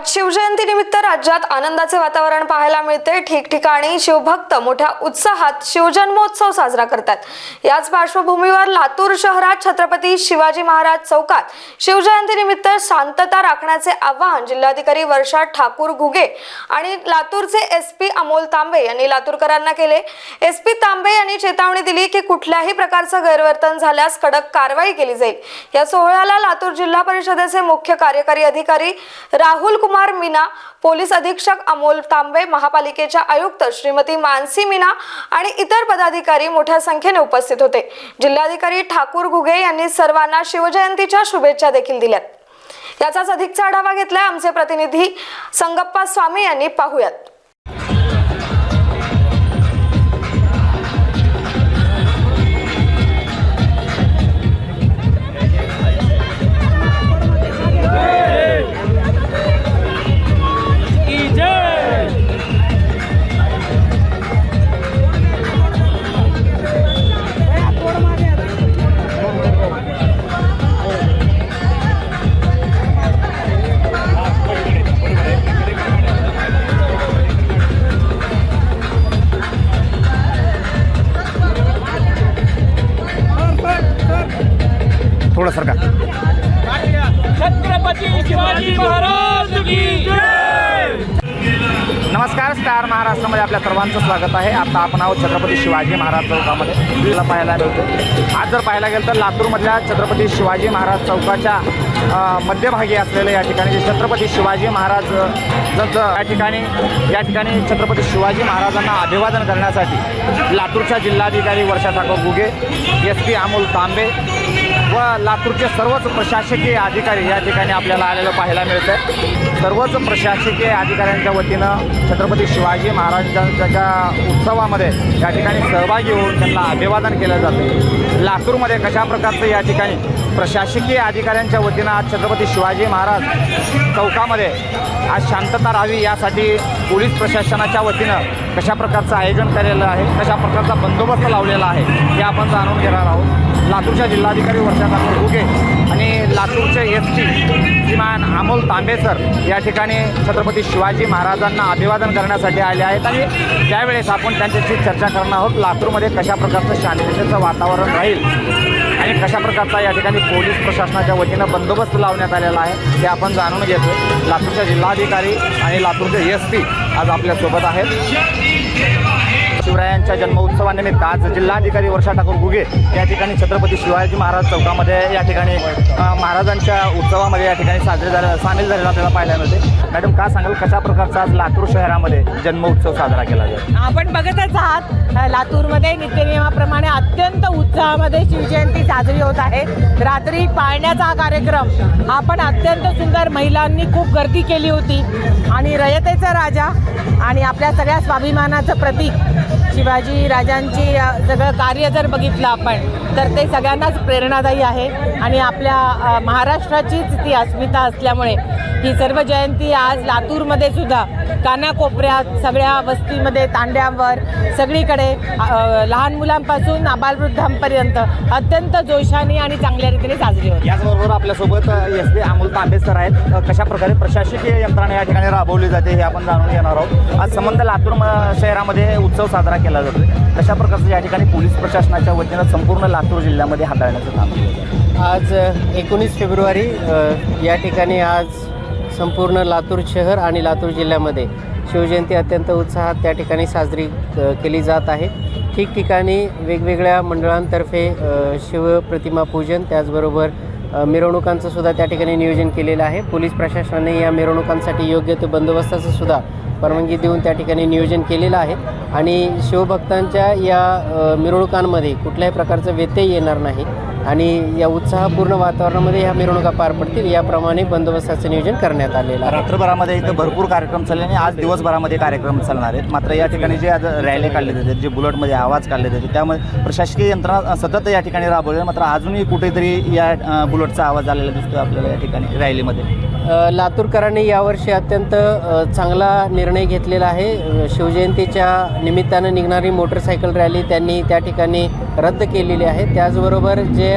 आज शिवजयंती निमित्त राज्यात आनंदाचे वातावरण पाहायला मिळते. ठिकठिकाणी शिवभक्त मोठ्या उत्साहात शिवजन्मोत्सव साजरा करतात. याच पार्श्वभूमीवर लातूर शहरात छत्रपती शिवाजी महाराज चौकात शिवजयंती निमित्त शांतता राखण्याचे आवाहन जिल्हाधिकारी वर्षा ठाकूर घुगे आणि लातूरचे एस पी अमोल तांबे यांनी लातूरकरांना केले. एस पी तांबे यांनी चेतावणी दिली की कुठल्याही प्रकारचं गैरवर्तन झाल्यास कडक कारवाई केली जाईल. या सोहळ्याला लातूर जिल्हा परिषदेचे मुख्य कार्यकारी अधिकारी राहुल कुमार मीना पोलीस अधीक्षक अमोल तांबे महापालिकेच्या आयुक्त श्रीमती मानसी मीना आणि इतर पदाधिकारी मोठ्या संख्येने उपस्थित होते. जिल्हाधिकारी ठाकूर घुगे यांनी सर्वांना शिवजयंतीच्या शुभेच्छा देखील दिल्यात. याचाच अधिकचा आढावा घेतलाय आमचे प्रतिनिधी संगप्पा स्वामी यांनी. पाहूयात. थोडं सरका छत्रपती शिवाजी महाराज की जय! नमस्कार स्टार महाराष्ट्रामध्ये आपल्या सर्वांचं स्वागत आहे. आता आपण आहोत छत्रपती शिवाजी महाराज चौकामध्ये. आपल्याला पाहायला मिळतो आज जर पाहायला गेलं तर लातूरमधल्या छत्रपती शिवाजी महाराज चौकाच्या मध्यभागी असलेलं या ठिकाणी जे छत्रपती शिवाजी महाराज अ, ज- ज- या ठिकाणी या ठिकाणी छत्रपती शिवाजी महाराजांना अभिवादन करण्यासाठी लातूरच्या जिल्हाधिकारी वर्षा ठाकूर गुगे एस पी अमोल तांबे व लातूरचे सर्वच प्रशासकीय अधिकारी या ठिकाणी आपल्याला आलेलं पाहायला मिळतं सर्वच प्रशासकीय अधिकाऱ्यांच्या वतीनं छत्रपती शिवाजी महाराजांच्या उत्सवामध्ये या ठिकाणी सहभागी होऊन त्यांना अभिवादन केलं जातं लातूरमध्ये कशा प्रकारचं या ठिकाणी प्रशासकीय अधिकाऱ्यांच्या वतीनं आज छत्रपती शिवाजी महाराज चौकामध्ये आज शांतता राहावी यासाठी पोलीस प्रशासनाच्या वतीनं कशा प्रकारचं आयोजन केलेलं आहे कशा प्रकारचा बंदोबस्त लावलेला आहे हे आपण जाणून घेणार आहोत. लातूरच्या जिल्हाधिकारी वर्षा ठाकूर आणि लातूरचे एस टी श्रीमान अमोल तांबेसर या ठिकाणी छत्रपती शिवाजी महाराजांना अभिवादन करण्यासाठी आले आहेत आणि त्यावेळेस आपण त्यांच्याशी चर्चा करणार आहोत. लातूरमध्ये कशा प्रकारचं शांततेचं वातावरण राहील आणि कशा प्रकारचा या ठिकाणी पोलीस प्रशासनाच्या वतीनं बंदोबस्त लावण्यात आलेला आहे ते आपण जाणून घेतो लातूरच्या जिल्हाधिकारी आणि लातूरचे एस पी आज आपल्यासोबत आहेत. शिवरायांच्या जन्मोत्सवानिमित्त आज जिल्हाधिकारी वर्षा ठाकूर गुगे या ठिकाणी छत्रपती शिवाजी महाराज चौकामध्ये या ठिकाणी महाराजांच्या उत्सवामध्ये या ठिकाणी साजरे झाले सामील झालेला आपल्याला पाहायला मिळते. मॅडम का सांगाल कशा प्रकारचा आज लातूर शहरामध्ये जन्मोत्सव साजरा केला जातो? आपण बघतच आहात लातूरमध्ये नित्यनियमाप्रमाणे अत्यंत उत्साहामध्ये शिवजयंती साजरी होत आहे. रात्री पाळण्याचा हा कार्यक्रम आपण अत्यंत सुंदर महिलांनी खूप गर्दी केली होती. आणि रयतेचा राजा आणि आपल्या सगळ्या स्वाभिमानाचं प्रतीक शिवाजी राजांची सगळं कार्य जर बघितलं आपण तर ते सगळ्यांनाच प्रेरणादायी आहे. आणि आपल्या महाराष्ट्राचीच ती अस्मिता असल्यामुळे ही सर्व जयंती आज लातूरमध्ये सुद्धा कानाकोपऱ्यात सगळ्या वस्तीमध्ये तांड्यांवर सगळीकडे लहान मुलांपासून आबालवृद्धांपर्यंत अत्यंत जोशाने आणि चांगल्या रीतीने साजरी होते. याचबरोबर आपल्यासोबत S P Amol Tambe sir आहेत. कशा प्रकारे प्रशासकीय यंत्रणा या ठिकाणी राबवली जाते हे आपण जाणून घेणार आहोत. आज संबंध लातूर म- शहरामध्ये उत्सव साजरा केला जातो कशा प्रकारचं या ठिकाणी पोलीस प्रशासनाच्या वतीनं संपूर्ण लातूर जिल्ह्यामध्ये हाताळण्याचं काम आज एकोणीस फेब्रुवारी या ठिकाणी आज संपूर्ण लातूर शहर आणि लातूर जिल्ह्यामध्ये शिवजयंती अत्यंत उत्साहात त्या ठिकाणी साजरी केली जात आहे. ठिकठिकाणी वेगवेगळ्या मंडळांतर्फे शिवप्रतिमा पूजन त्याचबरोबर मिरवणुकांचंसुद्धा मिरवणुकांचं सुद्धा त्या ठिकाणी नियोजन केलेलं आहे. पोलीस प्रशासनाने या मिरवणुकांसाठी योग्य ते बंदोबस्ताचं सुद्धा परवानगी देऊन त्या ठिकाणी नियोजन केलेलं आहे. आणि शिवभक्तांच्या या मिरवणुकांमध्ये कुठल्याही प्रकारचं व्यत्यय येणार नाही. आणि या उत्साहपूर्ण वातावरणामध्ये ह्या मिरवणुका पार पडतील. याप्रमाणे बंदोबस्ताचं नियोजन करण्यात आलेलं आहे. रात्रभरामध्ये इथं भरपूर कार्यक्रम चालले आणि आज दिवसभरामध्ये कार्यक्रम चालणार आहेत. मात्र या ठिकाणी जे आज रॅली काढले जाते जे बुलेटमध्ये आवाज काढले जाते त्यामुळे प्रशासकीय यंत्रणा सतत या ठिकाणी राबवली मात्र अजूनही कुठेतरी या बुलेटचा आवाज आलेला दिसतो आपल्याला या ठिकाणी रॅलीमध्ये. लातूरकरांनी यावर्षी अत्यंत चांगला निर्णय घेतलेला आहे. शिवजयंतीच्या निमित्तानं निघणारी मोटरसायकल रॅली त्यांनी त्या ठिकाणी रद्द केलेली आहे. त्याचबरोबर जे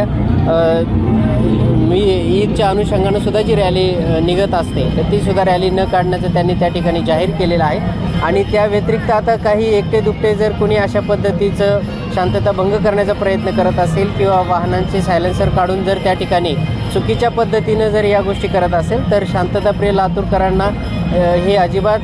मी ईदच्या अनुषंगानं सुद्धा जी रॅली निघत असते तर ती सुद्धा रॅली न काढण्याचं त्यांनी त्या ठिकाणी जाहीर केलेलं आहे. आणि त्या व्यतिरिक्त आता काही एकटे दुपटे जर कोणी अशा पद्धतीचं शांतता भंग करण्याचा प्रयत्न करत असेल किंवा वाहनांचे सायलेन्सर काढून जर त्या ठिकाणी चुकीच्या पद्धतीनं जर या गोष्टी करत असेल तर शांतताप्रिय लातूरकरांना हे अजिबात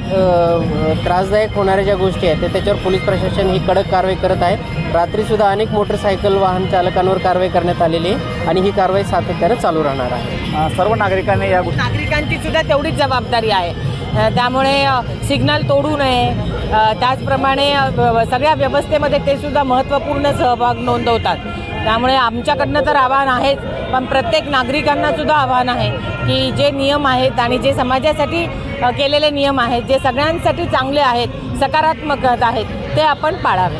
त्रासदायक होणाऱ्या ज्या गोष्टी आहेत तर त्याच्यावर पोलीस प्रशासन ही कडक कारवाई करत आहे. रात्रीसुद्धा अनेक मोटरसायकल वाहन चालकांवर कारवाई करण्यात आलेली आहे आणि ही कारवाई सातत्यानं चालू राहणार आहे. सर्व नागरिकांनी या गोष्टी नागरिकांची सुद्धा तेवढीच जबाबदारी आहे. त्यामुळे सिग्नल तोडू नये. त्याचप्रमाणे सगळ्या व्यवस्थेमध्ये ते सुद्धा महत्त्वपूर्ण सहभाग नोंदवतात. त्यामुळे आमच्याकडनं तर आव्हान आहेच पण प्रत्येक नागरिकांना सुद्धा आव्हान आहे की जे नियम आहेत आणि जे समाजासाठी केलेले नियम आहेत जे सगळ्यांसाठी चांगले आहेत सकारात्मक आहेत ते आपण पाळावे.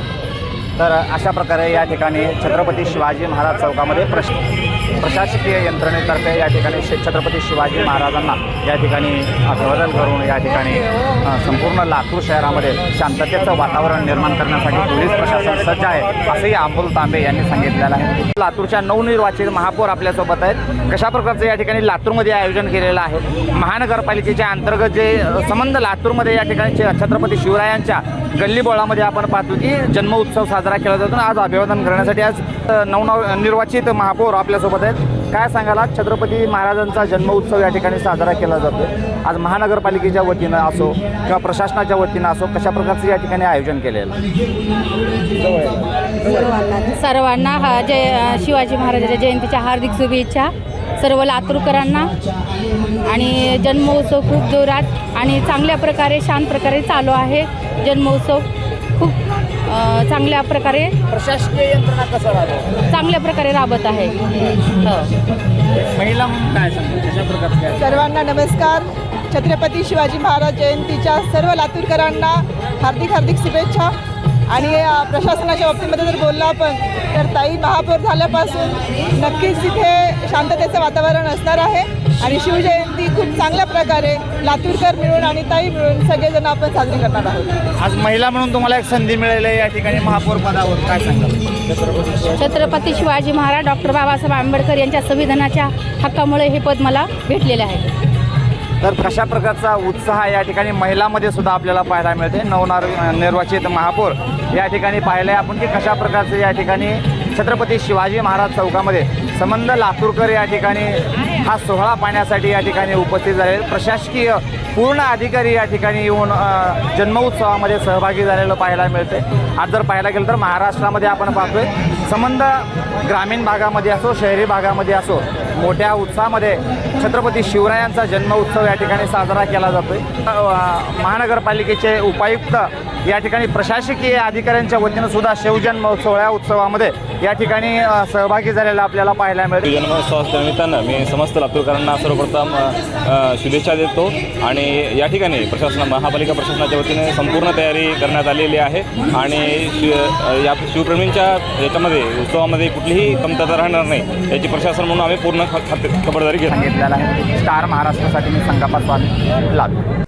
तर अशा प्रकारे या ठिकाणी छत्रपती शिवाजी महाराज चौकामध्ये प्रश्न प्रशासकीय यंत्रणेतर्फे या ठिकाणी छत्रपती शिवाजी महाराजांना या ठिकाणी अभिवादन करून या ठिकाणी संपूर्ण लातूर शहरामध्ये शांततेचं वातावरण निर्माण करण्यासाठी पोलीस प्रशासन सज्ज आहे असंही अमोल तांबे यांनी सांगितलेलं आहे. लातूरच्या नवनिर्वाचित महापौर आपल्यासोबत आहेत. कशा प्रकारचं या ठिकाणी लातूरमध्ये आयोजन केलेलं आहे? महानगरपालिकेच्या अंतर्गत जे संबंध लातूरमध्ये या ठिकाणी छत्रपती शिवरायांच्या गल्लीबोळामध्ये आपण पाहतो की जन्म उत्सव साजरा केला जातो. आणि आज अभिवादन करण्यासाठी आज नवनव निर्वाचित महापौर आपल्यासोबत आहेत काय सांगायला छत्रपती महाराजांचा जन्मोत्सव या ठिकाणी साजरा केला जातो. आज महानगरपालिकेच्या वतीनं असो किंवा प्रशासनाच्या वतीनं असो कशा प्रकारचं या ठिकाणी आयोजन केलेलं सर्वांना सर्वांना हा जय शिवाजी महाराजांच्या जयंतीच्या हार्दिक शुभेच्छा. सर्व लातूरकरांना. आणि जन्मोत्सव खूप जोरात आणि चांगल्या प्रकारे शांत प्रकारे चालू आहे जन्मोत्सव. खूप अ, चांगल्या प्रकारे प्रशासकीय यंत्रणा कसं राहतो चांगल्या प्रकारे राबत आहे. हो. महिला म्हणून काय सांगतो? कशा प्रकारचं काय? सर्वांना नमस्कार. छत्रपती शिवाजी महाराज जयंतीच्या सर्व लातूरकरांना हार्दिक हार्दिक शुभेच्छा. आणि प्रशासनाच्या बाबतीमध्ये जर बोललो आपण तर ताई महापौर झाल्यापासून नक्कीच तिथे शांततेचं वातावरण असणार आहे. आणि शिवजयंती खूप चांगल्या प्रकारे लातूरकर मिळून आणि ताई मिळून सगळेजण आपण साजरी करणार आहोत. आज महिला म्हणून तुम्हाला एक संधी मिळाली आहे या ठिकाणी महापौर पदावर काय सांगाल? छत्रपती शिवाजी महाराज डॉक्टर बाबासाहेब आंबेडकर यांच्या संविधानाच्या हक्कामुळे हे पद मला भेटलेले आहे. तर कशा प्रकारचा उत्साह या ठिकाणी महिलामध्ये सुद्धा आपल्याला पाहायला मिळते? नवनार निर्वाचित महापौर. या ठिकाणी पाहिलं आहे आपण की कशा प्रकारचं या ठिकाणी छत्रपती शिवाजी महाराज चौकामध्ये संबंध लातूरकर या ठिकाणी हा सोहळा पाहण्यासाठी या ठिकाणी उपस्थित झाले. प्रशासकीय पूर्ण अधिकारी या ठिकाणी येऊन जन्मोत्सवामध्ये सहभागी झालेलं पाहायला मिळते. आज जर पाहायला गेलं तर महाराष्ट्रामध्ये आपण पाहतोय संबंध ग्रामीण भागामध्ये असो शहरी भागामध्ये असो मोठ्या उत्साहामध्ये छत्रपती शिवरायांचा जन्म उत्सव या ठिकाणी साजरा केला जातो आहे महानगरपालिकेचे उपायुक्त या ठिकाणी प्रशासकीय अधिकाऱ्यांच्या वतीनं सुद्धा शिवजन्म सोहळ्या उत्सवामध्ये या ठिकाणी सहभागी झालेला आपल्याला पाहायला मिळते जन्मोत्सवाच्या निमित्तानं मी समस्त लातूरकरांना सर्वप्रथम शुभेच्छा देतो आणि या ठिकाणी प्रशासन महापालिका प्रशासनाच्या वतीने संपूर्ण तयारी करण्यात आलेली आहे आणि या शिवप्रेमींच्या याच्यामध्ये उत्सवामध्ये कुठलीही कमतरता राहणार नाही याची प्रशासन म्हणून आम्ही पूर्ण खबरदारी घेतो. सांगितलेला आहे. स्टार महाराष्ट्रासाठी मी संगापा स्वामी लातूर.